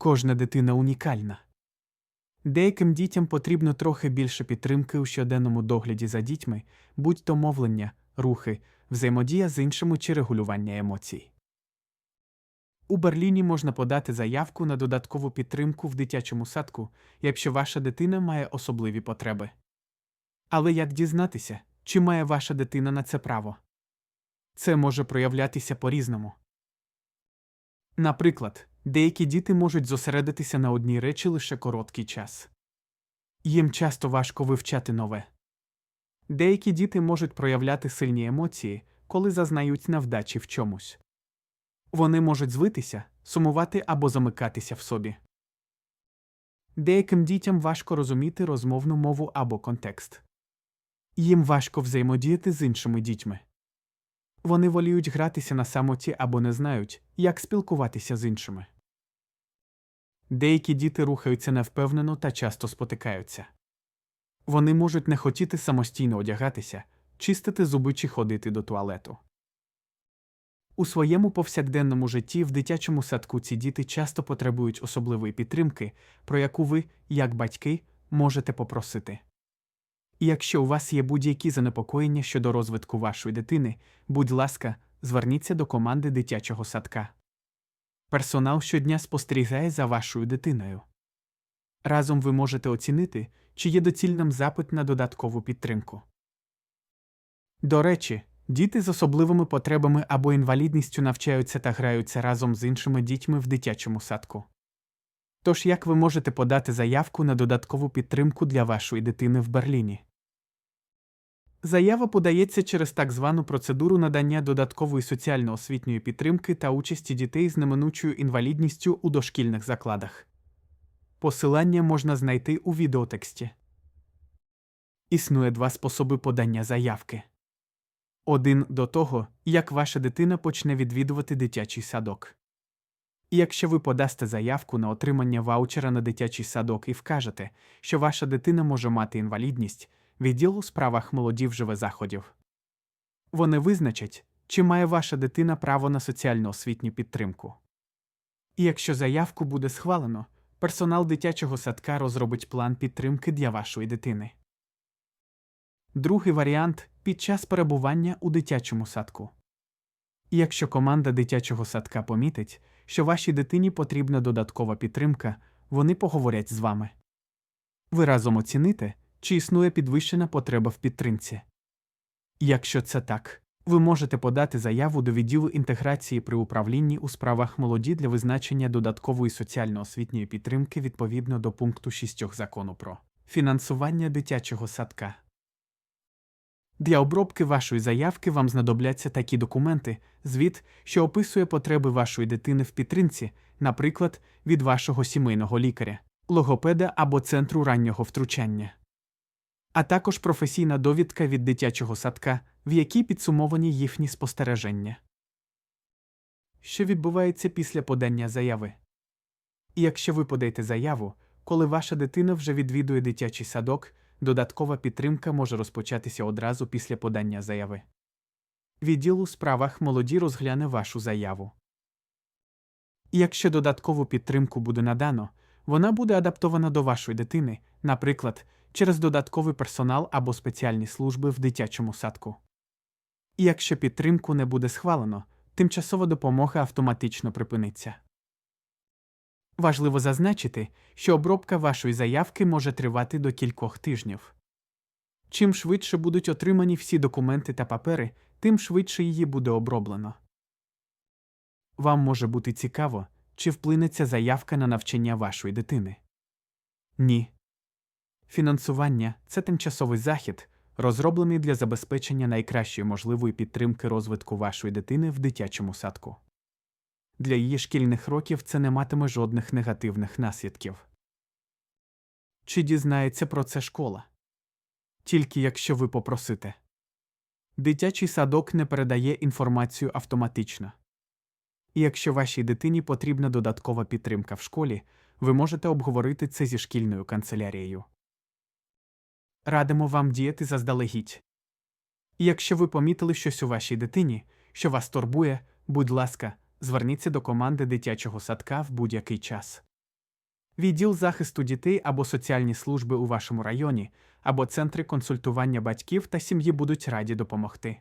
Кожна дитина унікальна. Деяким дітям потрібно трохи більше підтримки у щоденному догляді за дітьми, будь то мовлення, рухи, взаємодія з іншими чи регулювання емоцій. У Берліні можна подати заявку на додаткову підтримку в дитячому садку, якщо ваша дитина має особливі потреби. Але як дізнатися, чи має ваша дитина на це право? Це може проявлятися по-різному. Наприклад, деякі діти можуть зосередитися на одній речі лише короткий час. Їм часто важко вивчати нове. Деякі діти можуть проявляти сильні емоції, коли зазнають невдачі в чомусь. Вони можуть звитися, сумувати або замикатися в собі. Деяким дітям важко розуміти розмовну мову або контекст. Їм важко взаємодіяти з іншими дітьми. Вони воліють гратися на самоті або не знають, як спілкуватися з іншими. Деякі діти рухаються невпевнено та часто спотикаються. Вони можуть не хотіти самостійно одягатися, чистити зуби чи ходити до туалету. У своєму повсякденному житті в дитячому садку ці діти часто потребують особливої підтримки, про яку ви, як батьки, можете попросити. І якщо у вас є будь-які занепокоєння щодо розвитку вашої дитини, будь ласка, зверніться до команди дитячого садка. Персонал щодня спостерігає за вашою дитиною. Разом ви можете оцінити, чи є доцільним запит на додаткову підтримку. До речі, діти з особливими потребами або інвалідністю навчаються та граються разом з іншими дітьми в дитячому садку. Тож як ви можете подати заявку на додаткову підтримку для вашої дитини в Берліні? Заява подається через так звану процедуру надання додаткової соціально-освітньої підтримки та участі дітей з неминучою інвалідністю у дошкільних закладах. Посилання можна знайти у відеотексті. Існує два способи подання заявки. Один до того, як ваша дитина почне відвідувати дитячий садок. Якщо ви подасте заявку на отримання ваучера на дитячий садок і вкажете, що ваша дитина може мати інвалідність, відділ у справах молодів живе заходів. Вони визначать, чи має ваша дитина право на соціально-освітню підтримку. І якщо заявку буде схвалено, персонал дитячого садка розробить план підтримки для вашої дитини. Другий варіант під час перебування у дитячому садку. І якщо команда дитячого садка помітить, що вашій дитині потрібна додаткова підтримка, вони поговорять з вами. Ви разом оціните, чи існує підвищена потреба в підтримці. Якщо це так, ви можете подати заяву до відділу інтеграції при управлінні у справах молоді для визначення додаткової соціально-освітньої підтримки відповідно до пункту 6 закону про фінансування дитячого садка. Для обробки вашої заявки вам знадобляться такі документи, звіт, що описує потреби вашої дитини в підтримці, наприклад, від вашого сімейного лікаря, логопеда або центру раннього втручання, а також професійна довідка від дитячого садка, в якій підсумовані їхні спостереження. Що відбувається після подання заяви? І якщо ви подаєте заяву, коли ваша дитина вже відвідує дитячий садок, додаткова підтримка може розпочатися одразу після подання заяви. Відділ у справах молоді розгляне вашу заяву. І якщо додаткову підтримку буде надано, вона буде адаптована до вашої дитини, наприклад, через додатковий персонал або спеціальні служби в дитячому садку. І якщо підтримку не буде схвалено, тимчасова допомога автоматично припиниться. Важливо зазначити, що обробка вашої заявки може тривати до кількох тижнів. Чим швидше будуть отримані всі документи та папери, тим швидше її буде оброблено. Вам може бути цікаво, чи вплине ця заявка на навчання вашої дитини. Ні. Фінансування це тимчасовий захід, розроблений для забезпечення найкращої можливої підтримки розвитку вашої дитини в дитячому садку. Для її шкільних років це не матиме жодних негативних наслідків. Чи дізнається про це школа? Тільки якщо ви попросите. Дитячий садок не передає інформацію автоматично. І якщо вашій дитині потрібна додаткова підтримка в школі, ви можете обговорити це зі шкільною канцелярією. Радимо вам діяти заздалегідь. І якщо ви помітили щось у вашій дитині, що вас турбує, будь ласка, зверніться до команди дитячого садка в будь-який час. Відділ захисту дітей або соціальні служби у вашому районі, або центри консультування батьків та сім'ї будуть раді допомогти.